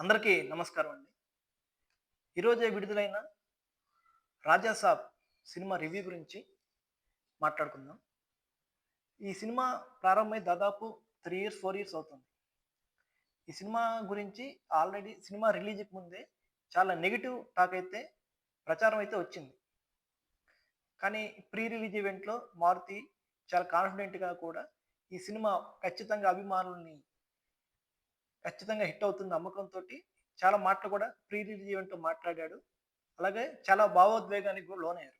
అందరికీ నమస్కారం అండి. ఈరోజే విడుదలైన రాజాసాబ్ సినిమా రివ్యూ గురించి మాట్లాడుకుందాం. ఈ సినిమా ప్రారంభమై దాదాపు త్రీ ఇయర్స్ ఫోర్ ఇయర్స్ అవుతుంది. ఈ సినిమా గురించి ఆల్రెడీ సినిమా రిలీజ్కి ముందే చాలా నెగిటివ్ టాక్ అయితే ప్రచారం అయితే వచ్చింది. కానీ ప్రీ రిలీజ్ ఈవెంట్లో మారుతి చాలా కాన్ఫిడెంట్గా కూడా ఈ సినిమా ఖచ్చితంగా అభిమానుల్ని ఖచ్చితంగా హిట్ అవుతుంది నమ్మకంతో చాలా మాటలు కూడా ప్రీ రిలీజ్ ఈవెంట్ మాట్లాడాడు. అలాగే చాలా భావోద్వేగానికి కూడా లోనయ్యారు.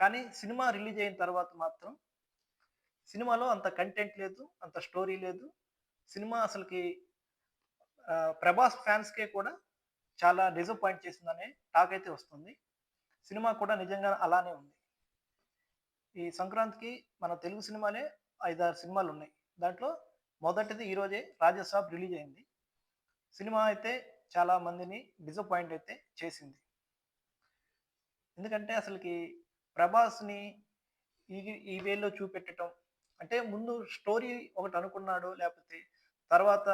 కానీ సినిమా రిలీజ్ అయిన తర్వాత మాత్రం సినిమాలో అంత కంటెంట్ లేదు అంత స్టోరీ లేదు. సినిమా అసలుకి ప్రభాస్ ఫ్యాన్స్కే కూడా చాలా డిజపాయింట్ చేసిందనే టాక్ అయితే వస్తుంది. సినిమా కూడా నిజంగా అలానే ఉంది. ఈ సంక్రాంతికి మన తెలుగు సినిమాలే ఐదారు సినిమాలు ఉన్నాయి. దాంట్లో మొదటిది ఈరోజే రాజసాబ్ రిలీజ్ అయింది. సినిమా అయితే చాలా మందిని డిసప్పాయింట్ అయితే చేసింది. ఎందుకంటే అసలుకి ప్రభాస్ని ఈ ఈ వేలో చూపెట్టడం అంటే ముందు స్టోరీ ఒకటి అనుకున్నాడు లేకపోతే తర్వాత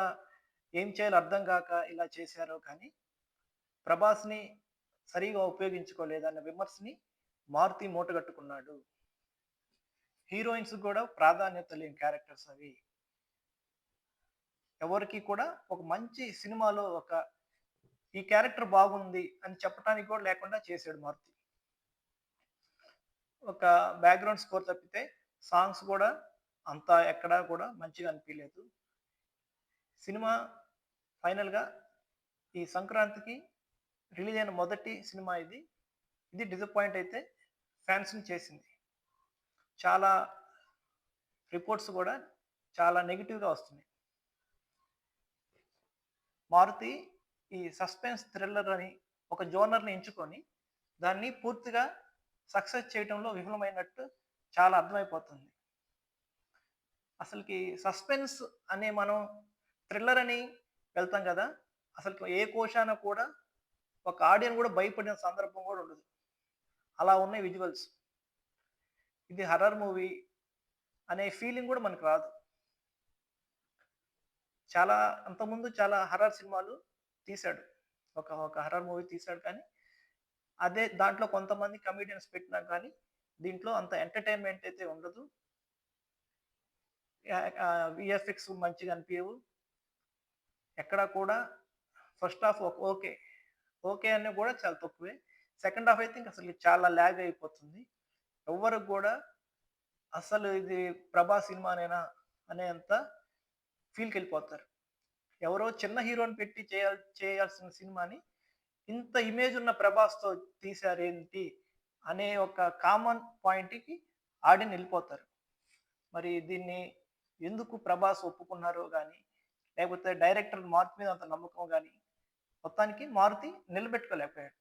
ఏం చేయాలో అర్థం కాక ఇలా చేశారో కానీ ప్రభాస్ని సరిగా ఉపయోగించుకోలేదన్న విమర్శని మారుతి మూటగట్టుకున్నాడు. హీరోయిన్స్ కూడా ప్రాధాన్యత లేని క్యారెక్టర్స్ అవి. ఎవరికి కూడా ఒక మంచి సినిమాలో ఒక ఈ క్యారెక్టర్ బాగుంది అని చెప్పడానికి కూడా లేకుండా చేశాడు మారుతి. ఒక బ్యాక్గ్రౌండ్ స్కోర్ తప్పితే సాంగ్స్ కూడా అంత ఎక్కడా కూడా మంచిగా అనిపించలేదు సినిమా ఫైనల్గా ఈ సంక్రాంతికి రిలీజ్ అయిన మొదటి సినిమా ఇది. ఇది డిసప్పాయింట్ అయితే ఫ్యాన్స్ని చేసింది. చాలా రిపోర్ట్స్ కూడా చాలా నెగిటివ్గా వస్తున్నాయి. మారుతి ఈ సస్పెన్స్ థ్రిల్లర్ అని ఒక జోనర్ని ఎంచుకొని దాన్ని పూర్తిగా సక్సెస్ చేయడంలో విఫలమైనట్టు చాలా అర్థమైపోతుంది. అసలుకి సస్పెన్స్ అనే మనం థ్రిల్లర్ అని వెళ్తాం కదా అసలు ఏ కోశాన కూడా ఒక ఆడియన్ కూడా భయపడిన సందర్భం కూడా ఉండదు. అలా ఉన్నాయి విజువల్స్. ఇది హర్రర్ మూవీ అనే ఫీలింగ్ కూడా మనకు రాదు. చాలా అంతకుముందు చాలా హర్రర్ సినిమాలు తీశాడు. ఒక ఒక హర్రర్ మూవీ తీశాడు కానీ అదే దాంట్లో కొంతమంది కమిడియన్స్ పెట్టినా కానీ దీంట్లో అంత ఎంటర్టైన్మెంట్ అయితే ఉండదు. విఎఫ్ఎక్స్ మంచిగా అనిపించవు ఎక్కడ కూడా ఫస్ట్ హాఫ్ ఓకే. ఓకే అని కూడా చాలా తక్కువే. సెకండ్ హాఫ్ అయితే ఇంక అసలు చాలా ల్యాగ్ అయిపోతుంది. ఎవరికి కూడా అసలు ఇది ప్రభా సినిమానేనా అనేంత ఫీల్కి వెళ్ళిపోతారు ఎవరో చిన్న హీరోని పెట్టి చేయాల్ చేయాల్సిన సినిమాని ఇంత ఇమేజ్ ఉన్న ప్రభాస్తో తీశారేంటి అనే ఒక కామన్ పాయింట్కి ఆడిని వెళ్ళిపోతారు మరి దీన్ని ఎందుకు ప్రభాస్ ఒప్పుకున్నారో కానీ లేకపోతే డైరెక్టర్ మారుతి మీద అంత నమ్మకం కానీ మొత్తానికి మారుతి నిలబెట్టుకోలేకపోయాడు.